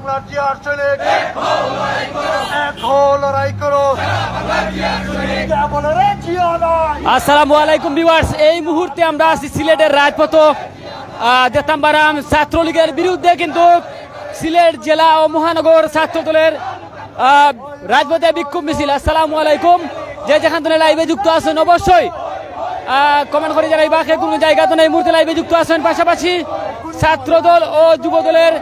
বাংলার জিয়ার সৈনিক লড়াই করো। আসসালামু আলাইকুম ভিউয়ার্স, এই মুহূর্তে আমরা আছি সিলেটের রাজপথ দেতাম্বারাম ছাত্রলীগের বিরুদ্ধে কিন্তু সিলেট জেলা ও মহানগর ছাত্র দলের রাজপথে বিক্ষোভ মিছিল। আসসালামু আলাইকুম, যে যেখান থেকে লাইভে যুক্ত আছেন অবশ্যই কমেন্ট করে জানাই, বাকি কোনো জায়গা তো এই মুহূর্তে লাইভে যুক্ত আছেন পাশাপাশি ছাত্র দল ও যুব দলের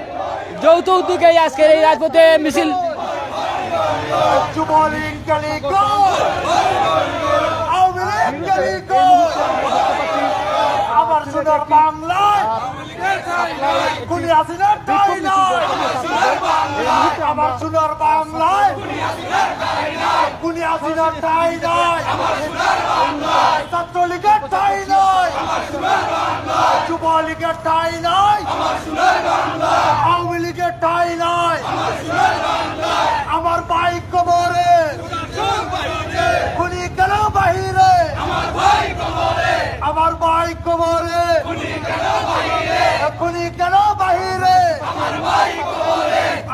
যৌথ উদ্যোগে আজকের এই রাজপথে মিছিল। বাংলায় ছাত্রলীগের ঠাই নাই যুবলীগের আওয়ামী লীগের ঠাই নাই আমার বাইক কবরে খুনি কেন বাহিরে? আমার বাইক কবরে খুনি কেন বাহিরে?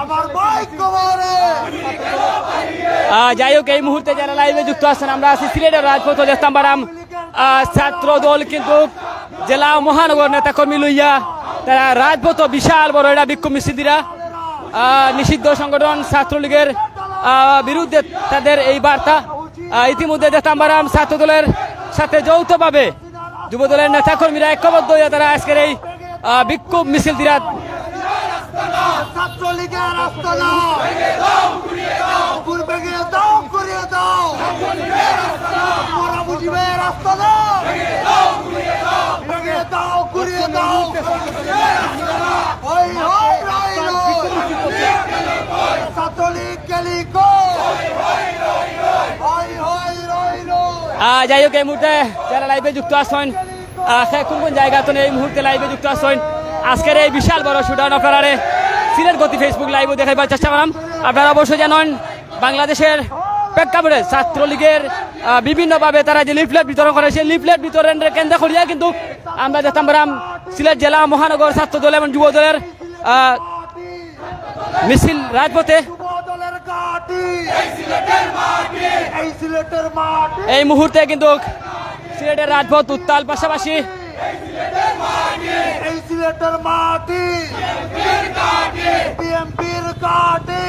আমার বাইক কবরে যাই হোক, এই মুহূর্তে যারা লাইভে যুক্ত আছেন, আমরা আছি সিলেটের রাজপথ ছাত্র দল কিন্তু জেলা মহানগর নেতা কর্মী লইয়া তারা রাজপথ বিশাল বড় এটা বিক্ষোভ মিছিল দিরা নিষিদ্ধ সংগঠন ছাত্রলীগের বিরুদ্ধে তাদের এই বার্তা। ইতিমধ্যে দেতাম্বারাম ছাত্র দলের সাথে যৌথভাবে যুব দলের নেতা কর্মীরা ঐক্যবদ্ধ হইয়া তারা আজকের এই বিক্ষোভ মিছিল দিরা ছাত্রলীগের ভেঙে যাই হোক, এই মুহূর্তে যারা লাইভে যুক্ত সে কোন কোন জায়গা তো এই মুহূর্তে লাইভে যুক্ত আছেন, আজকের এই বিশাল বড় শুটাউন আপনারা সিলেট গতি ফেসবুক লাইভে দেখাইবার চেষ্টা করলাম। আপনারা অবশ্যই জানেন বাংলাদেশের প্রেক্ষাপটে ছাত্রলীগের বিভিন্নভাবে তারা যে লিফলেট বিতরণ করে, সেই লিফলেট বিতরণের কেন্দ্র করিয়া কিন্তু আমরা দেখতাম সিলেট জেলা মহানগর ছাত্র দল এবং যুব দলের মিছিল রাজপথে এই মুহূর্তে কিন্তু সিলেটের রাজপথ উত্তাল পাশাপাশি এই সিলেটের মাটি বিএমপির কাটি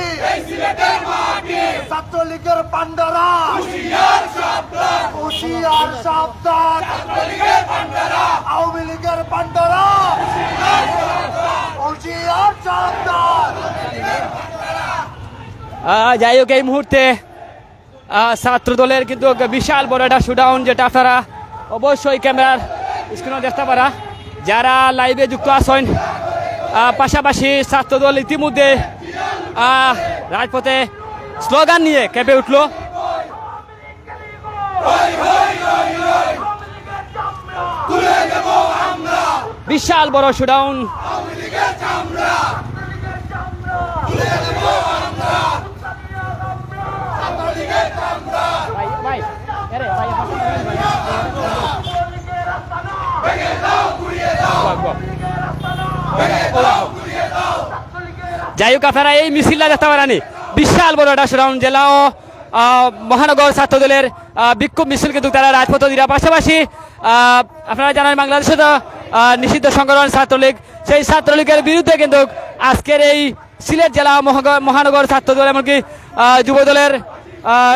ছাত্রলীগের পান্ডারা হুশিয়ার সাবধান আওয়ামী লীগের পান্ডারা হুশিয়ার সাবধান যাই হোক এই মুহূর্তে ছাত্র দলের কিন্তু একটা বিশাল বড় একটা শুডাউন যেটা আপনারা অবশ্যই ক্যামেরার স্ক্রিনে দেখতে পারা। যারা লাইভে যুক্ত আছেন পাশাপাশি ছাত্রদল ইতিমধ্যে রাজপথে স্লোগান নিয়ে কেঁপে উঠল। বিশাল বড় শুডাউন যাই হোক আপনারা এই মিছিলটা দেখতে পারানি বিশাল বড় একটা সুরাউন জেলা ও মহানগর ছাত্র দলের বিক্ষোভ মিছিল কিন্তু তারা রাজপথ দিরা পাশাপাশি আপনারা জানেন বাংলাদেশে তো নিষিদ্ধ সংগঠন ছাত্রলীগ। সেই ছাত্রলীগের বিরুদ্ধে কিন্তু আজকের এই সিলেট জেলা মহানগর- ছাত্র দল এমনকি যুব দলের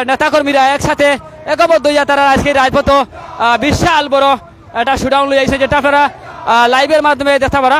নেতাকর্মীরা একসাথে একবদ্ধ হইয়া তারা আজকে রাজপথ বিশাল বড় একটা শুডাউন লই যেটা আপনারা লাইভের মাধ্যমে দেখতে পারা।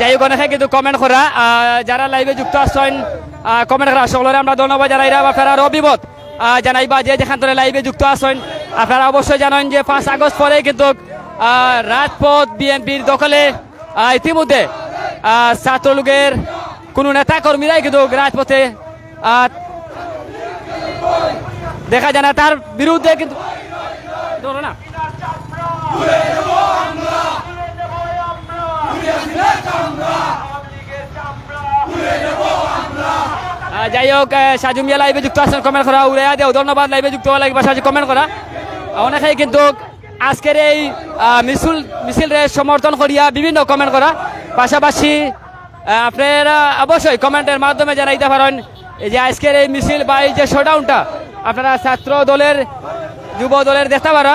যাই হোক অনেকে কিন্তু কমেন্ট করা। যারা লাইভে যুক্ত আসছেন কমেন্ট করা সকলের আমরা ধন্যবাদ জানাই। আপনারা অভিমত আহ, জানাইবা যে যেখান থেকে লাইভে যুক্ত আসছেন আপনারা অবশ্যই জানেন যে পাঁচ আগস্ট পরে কিন্তু রাজপথ বিএনপির দখলে ইতিমধ্যে ছাত্রলীগের কোনো নেতা কর্মীরাই কিন্তু রাজপথে দেখা যায় না। তার বিরুদ্ধে কিন্তু না তুলে নেব আমরা আওয়ামী লীগের চামড়া আহ, যাই হোক সাজু মিয়া লাইভে যুক্ত আছেন কমেন্ট করা, উড়াইয়া দেও। ধন্যবাদ লাইভে যুক্ত হওয়া লাগবে সাহায্য কমেন্ট করা। অনেকেই কিন্তু আজকের এই মিছিল মিছিলরে সমর্থন করিয়া বিভিন্ন কমেন্ট করা। পাশাপাশি আপনারা অবশ্যই কমেন্টের মাধ্যমে জানাইতে পারেন যে আজকের এই মিছিল বা এই যে শোডাউনটা আপনারা ছাত্র দলের, যুব দলের দেখতে পারা।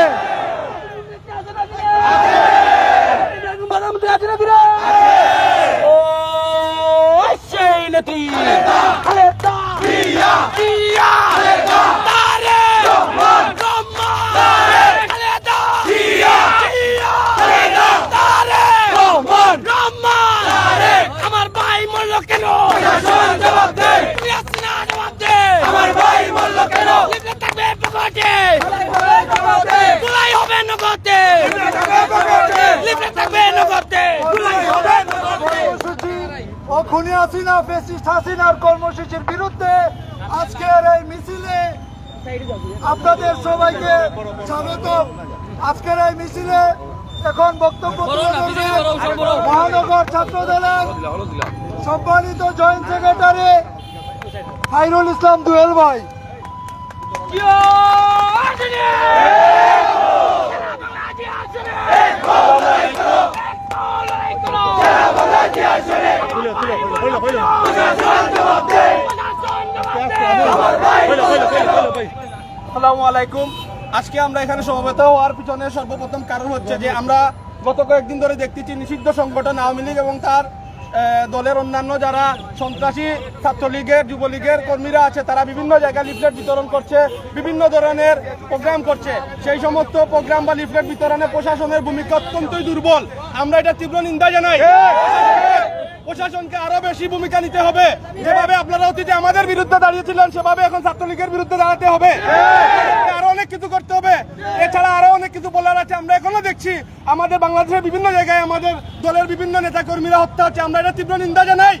আমার ভাই মরল কেন জবাব দে জবাব দে আমার ভাই মরল কেন থাকবে পকেটে গুলাই হবে নগদে লিফলেট থাকবে নগদে গুলাই হবে কর্মসূচির ও খুনি হাসিনা ফেসিস্ট হাসিনার কর্মসূচির বিরুদ্ধে আজকের এই মিছিলে আপনাদের সবাইকে স্বাগত। আজকের এই মিছিলে এখন বক্তব্য মহানগর ছাত্র দলের সম্মানিত জয়েন্ট সেক্রেটারি খাইরুল ইসলাম দুয়েল ভাই। আলাইকুম। আজকে আমরা এখানে সমবেত হওয়ার পিছনে সর্বপ্রথম কারণ হচ্ছে যে আমরা গত কয়েকদিন ধরে দেখতেছি নিষিদ্ধ সংগঠন আওয়ামী লীগ এবং তার দলের অন্যান্য যারা সন্ত্রাসী ছাত্রলীগের, যুবলীগের কর্মীরা আছে, তারা বিভিন্ন জায়গায় লিফলেট বিতরণ করছে, বিভিন্ন ধরনের প্রোগ্রাম করছে। সেই সমস্ত প্রোগ্রাম বা লিফলেট বিতরণে প্রশাসনের ভূমিকা অত্যন্তই দুর্বল। আমরা এটা তীব্র নিন্দা জানাই। প্রশাসনকে আরও বেশি ভূমিকা নিতে হবে। যেভাবে আপনারা অতীতে আমাদের বিরুদ্ধে দাঁড়িয়েছিলেন, সেভাবে এখন ছাত্রলীগের বিরুদ্ধে দাঁড়াতে হবে। আরও অনেক কিছু করতে হবে এছাড়া আরও অনেক কিছু বলার আছে, আমরা এখনও দেখছি। আমাদের বাংলাদেশের বিভিন্ন জায়গায় আমাদের দলের বিভিন্ন নেতা কর্মীরা হত্যা হচ্ছে। আমরা এটা তীব্র নিন্দা জানাই।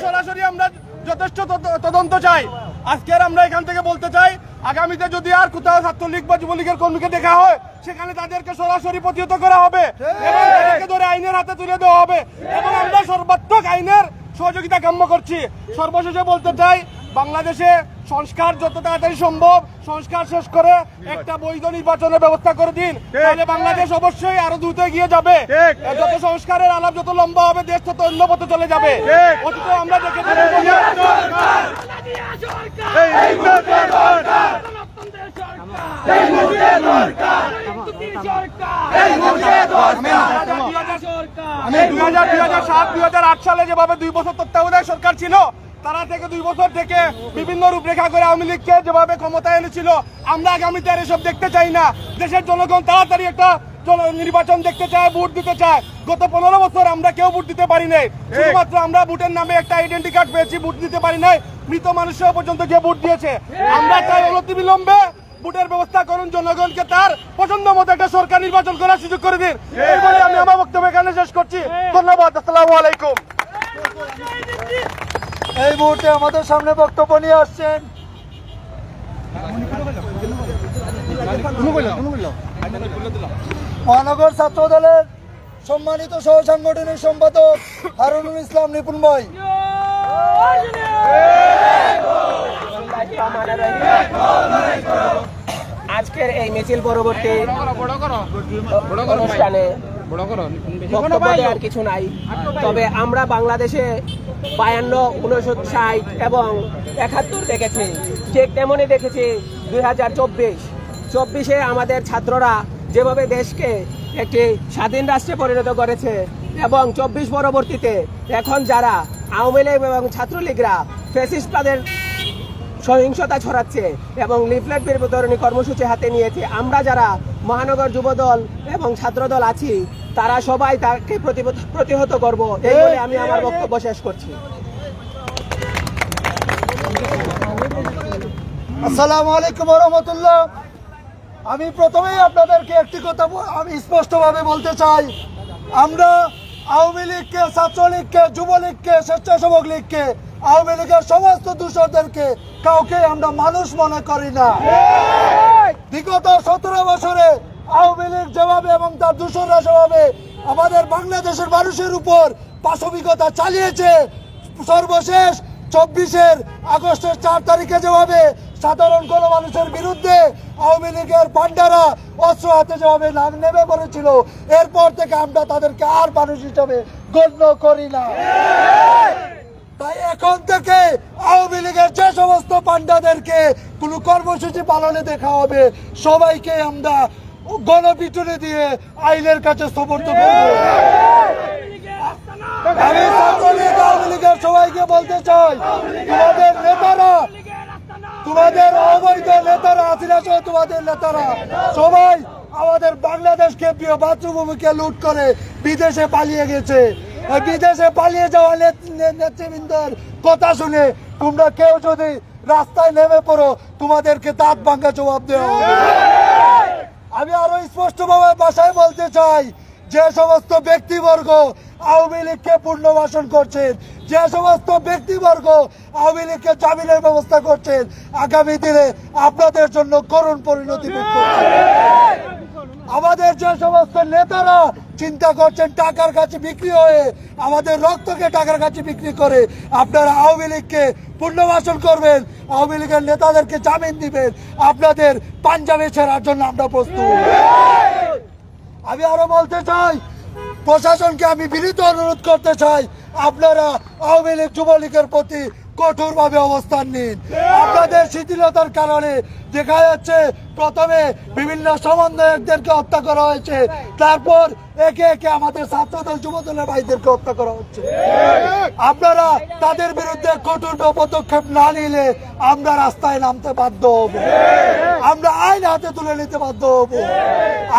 সরাসরি আমরা যথেষ্ট তদ- তদন্ত চাই। আজকের আমরা এখান থেকে বলতে চাই, আগামীতে যদি আর কোথাও ছাত্রলীগ বা যুবলীগের কর্মীকে দেখা হয়, সেখানে তাদেরকে সরাসরি প্রতিহত করা হবে এবং তাদেরকে ধরে আইনের হাতে তুলে দেওয়া হবে। এবং আমরা সর্বাত্মক আইনের সহযোগিতা কাম্য করছি। সর্বশেষে বলতে চাই বাংলাদেশে সংস্কার যত তাড়াতাড়ি সম্ভব সংস্কার শেষ করে একটা বৈধ নির্বাচনের ব্যবস্থা করে দিন। তাহলে বাংলাদেশ অবশ্যই আরও দ্রুত এগিয়ে যাবে। যত সংস্কারের আলাপ যত লম্বা হবে দেশ তত অন্য পথে চলে যাবে। অতীতে আমরা দেখেছি দুই হাজার দুই হাজার সাত দুই হাজার আট সালে যেভাবে দুই বছর তত্ত্বাবধায়ক সরকার ছিল তারা থেকে দুই বছর থেকে বিভিন্ন রূপরেখা করে আওয়ামী লীগকে যেভাবে ক্ষমতায় এনেছিল আমরা আগামীতে আর এসব দেখতে চাই না। দেশের জনগণ তাড়াতাড়ি একটা নির্বাচন দেখতে চায় ভোট দিতে চায়। গত পনেরো বছর আমরা কেউ ভোট দিতে পারি নাই। শুধুমাত্র আমরা ভোটের নামে একটা আইডেন্টি কার্ড পেয়েছি ভোট দিতে পারি নাই। মৃত মানুষরাও পর্যন্ত গিয়ে ভোট দিয়েছে আমরা চাই অনতি বিলম্বে ভোটের ব্যবস্থা করুন জনগণকে তার পছন্দ মতো একটা সরকার নির্বাচন করার সুযোগ করে দিন। এই বলে আমি আমার বক্তব্য এখানে শেষ করছি। ধন্যবাদ আসসালামু আলাইকুম। এই মুহূর্তে আমাদের সামনে বক্তব্য নিয়ে আসছেন। মহানগর ছাত্র দলের সম্মানিত সহ সাংগঠনিক সম্পাদক হারুনুল ইসলাম নিপুণ ভাই। আজকের এই মিছিল পরবর্তী অনুষ্ঠানে বক্তব্য কিছু নাই। তবে আমরা বাংলাদেশে বায়ান্ন উনসত্তর ষাট এবং একাত্তর দেখেছি। ঠিক তেমনই দেখেছি দুই হাজার চব্বিশ। চব্বিশে আমাদের ছাত্ররা যেভাবে দেশকে একটি স্বাধীন রাষ্ট্রে পরিণত করেছে এবং চব্বিশ পরবর্তীতে এখন যারা আওয়ামী লীগ এবং ছাত্রলীগরা ফেসিস্ট তাদের সহিংসতা ছড়াচ্ছে এবং লিফলেট বিতরণী কর্মসূচি হাতে নিয়েছে আমরা যারা মহানগর যুবদল এবং ছাত্রদল আছি তারা সবাই তাকে প্রতিহত করব। এই বলে আমি আমার বক্তব্য শেষ করছি। আসসালামু আলাইকুম রহমতুল্লাহ। আমি প্রথমেই আপনাদেরকে একটি কথা আমি স্পষ্টভাবে বলতে চাই আমরা আওয়ামী লীগকে ছাত্রলীগকে যুবলীগকে স্বেচ্ছাসেবক লীগকে আওয়ামী লীগের সমস্ত দূষরদেরকে কাউকে আমরা মানুষ মনে করি না। বিগত সতেরো বছরে আওয়ামী লীগ যেভাবে এবং তার দূষণরা যেভাবে আমাদের বাংলাদেশের মানুষের উপর পাশবিকতা চালিয়েছে। সর্বশেষ চব্বিশের আগস্টের চার তারিখে যেভাবে সাধারণ কোনো মানুষের বিরুদ্ধে আওয়ামী লীগের পান্ডারা অস্ত্র হাতে যেভাবে নাম নেমে পড়েছিল এরপর থেকে আমরা তাদেরকে আর মানুষ হিসাবে গণ্য করি না। তাই এখন থেকে আওয়ামী লীগের যে সমস্ত পান্ডাদেরকে কোনো কর্মসূচি পালনে দেখা হবে, সবাইকে আমরা গণপিটুনি দিয়ে আইনের কাছে সমর্থ আমি আওয়ামী লীগের সবাইকে বলতে চাই, তোমাদের নেতারা, তোমাদের অবৈধ নেতারা হাসিনা সহ তোমাদের নেতারা, সবাই আমাদের বাংলাদেশকে প্রিয় মাতৃভূমিকে লুট করে বিদেশে পালিয়ে গেছে। বিদেশে পালিয়ে যাওয়া নেত- নেতৃবৃন্দের কথা শুনে তোমরা কেউ যদি রাস্তায় নেমে পড়ো, তোমাদেরকে দাঁত ভাঙ্গা জবাব দেওয়া আমি আরও স্পষ্টভাবে ভাষায় বলতে চাই, যে সমস্ত ব্যক্তিবর্গ আওয়ামী লীগকে পুনর্বাসন করছেন, যে সমস্ত ব্যক্তিবর্গ আওয়ামী লীগকে জামিনের ব্যবস্থা করছেন, আগামী দিনে আপনাদের জন্য করুণ পরিণতি আমাদের যে সমস্ত নেতারা চিন্তা করছেন টাকার কাছে বিক্রি হয়ে আমাদের রক্তকে টাকার কাছে বিক্রি করে আপনারা আওয়ামী লীগকে পুনর্বাসন করবেন, আওয়ামী লীগের নেতাদেরকে জামিন দিবেন, আপনাদের পাঞ্জাবে ছেড়ার জন্য আমরা প্রস্তুত। আমি আরও বলতে চাই, প্রশাসনকে আমি বিনীত অনুরোধ করতে চাই, আপনারা আওয়ামী লীগ যুবলীগের প্রতি কঠোরভাবে অবস্থান নিন। আপনাদের শিথিলতার কারণে দেখা যাচ্ছে প্রথমে বিভিন্ন সমন্বয়কদেরকে হত্যা করা হয়েছে। তারপর একে একে আমাদের ছাত্রদল, যুবদলের ভাইদেরকে হত্যা করা হচ্ছে। আপনারা তাদের বিরুদ্ধে কঠোর পদক্ষেপ না নিলে আমরা রাস্তায় নামতে বাধ্য হব। আমরা আইন হাতে তুলে নিতে বাধ্য হব।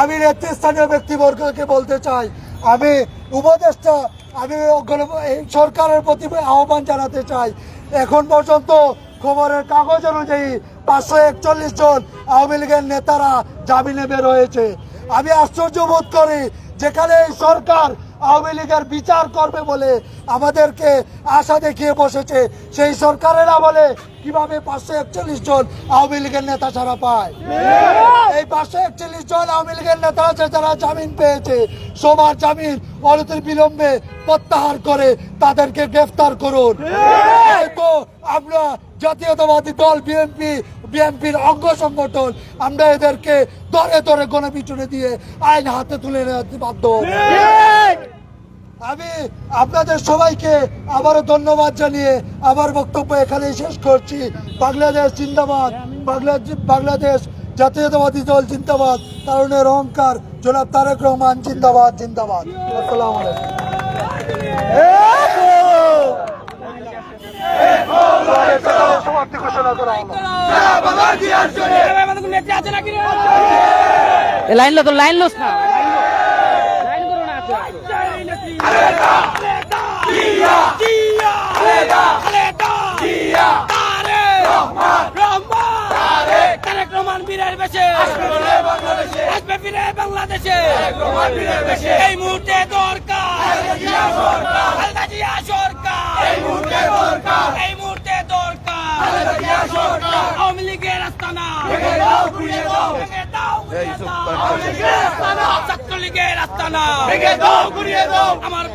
আমি নেতৃস্থানীয় ব্যক্তিবর্গকে বলতে চাই আমি উপদেষ্টা আমি এই সরকারের প্রতি আহ্বান জানাতে চাই। এখন পর্যন্ত খবরের কাগজ অনুযায়ী পাঁচশো একচল্লিশ জন আওয়ামী লীগের নেতারা জামিনে বের হয়েছে। আমি আশ্চর্য বোধ করি যেখানে এই সরকার আওয়ামী লীগের বিচার করবে বলে আমাদেরকে আশা দেখিয়ে বসেছে সেই সরকারের আমলে কীভাবে পাঁচশো একচল্লিশ জন আওয়ামী লীগের নেতা ছাড়া পায়। এই পাঁচশো একচল্লিশ জন আওয়ামী লীগের নেতা আছে যারা জামিন পেয়েছে। সবার জামিন অনতির বিলম্বে প্রত্যাহার করে তাদেরকে গ্রেফতার করুন। তো আমরা জাতীয়তাবাদী দল বিএনপি বিএনপির অঙ্গ সংগঠন আমরা এদেরকে দরে দরে গণপিটনে দিয়ে আইন হাতে তুলে নেওয়াতে বাধ্য। আমি আপনাদের সবাইকে আবারও ধন্যবাদ জানিয়ে আমার বক্তব্য এখানেই শেষ করছি। বাংলাদেশ জিন্দাবাদ। বাংলাদেশ বাংলাদেশ জাতীয়তাবাদী দল জিন্দাবাদ। তারুণের অহংকার, জনাব তারেক রহমান জিন্দাবাদ জিন্দাবাদ। আসসালামু লাইন লো তো, লাইন লোস না লাইন করো না আসবে ফিরে বাংলাদেশে এই মুহূর্তে দরকার খালেদা জিয়া সরকার এই মুহূর্তে দরকার এই মুহূর্তে দরকার আওয়ামী লীগের আস্তানা ভেঙে দাও আওয়ামী লীগের আস্তানা ছাত্রলীগের ভেঙে দাও ঘুরিয়ে দাও। আমার